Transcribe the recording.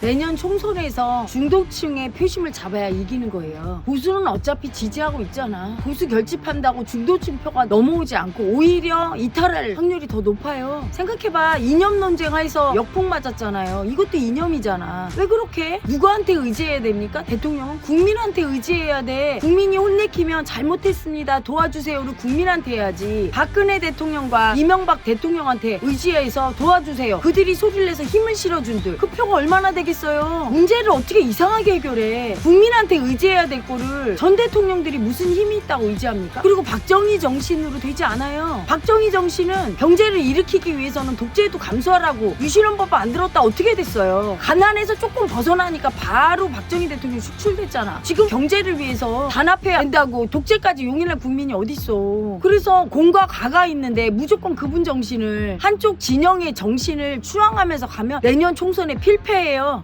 내년 총선에서 중도층의 표심을 잡아야 이기는 거예요. 보수는 어차피 지지하고 있잖아. 보수 결집한다고 중도층 표가 넘어오지 않고 오히려 이탈할 확률이 더 높아요. 생각해봐. 이념 논쟁해서 역풍 맞았잖아요. 이것도 이념이잖아. 왜 그렇게? 누구한테 의지해야 됩니까? 대통령은 국민한테 의지해야 돼. 국민이 혼내키면 잘못했습니다. 도와주세요를 국민한테 해야지. 박근혜 대통령과 이명박 대통령한테 의지해서 도와주세요. 그들이 소리를 내서 힘을 실어준들. 그 표가 얼마나 되겠 어요? 문제를 어떻게 이상하게 해결해? 국민한테 의지해야 될 거를 전 대통령들이 무슨 힘이 있다고 의지합니까? 그리고 박정희 정신으로 되지 않아요. 박정희 정신은 경제를 일으키기 위해서는 독재도 감수하라고 유신헌법 만들었다 어떻게 됐어요? 가난에서 조금 벗어나니까 바로 박정희 대통령 축출됐잖아. 지금 경제를 위해서 단합해야 된다고 독재까지 용인할 국민이 어딨어. 그래서 공과 가가 있는데 무조건 그분 정신을 한쪽 진영의 정신을 추앙하면서 가면 내년 총선에 필패예요.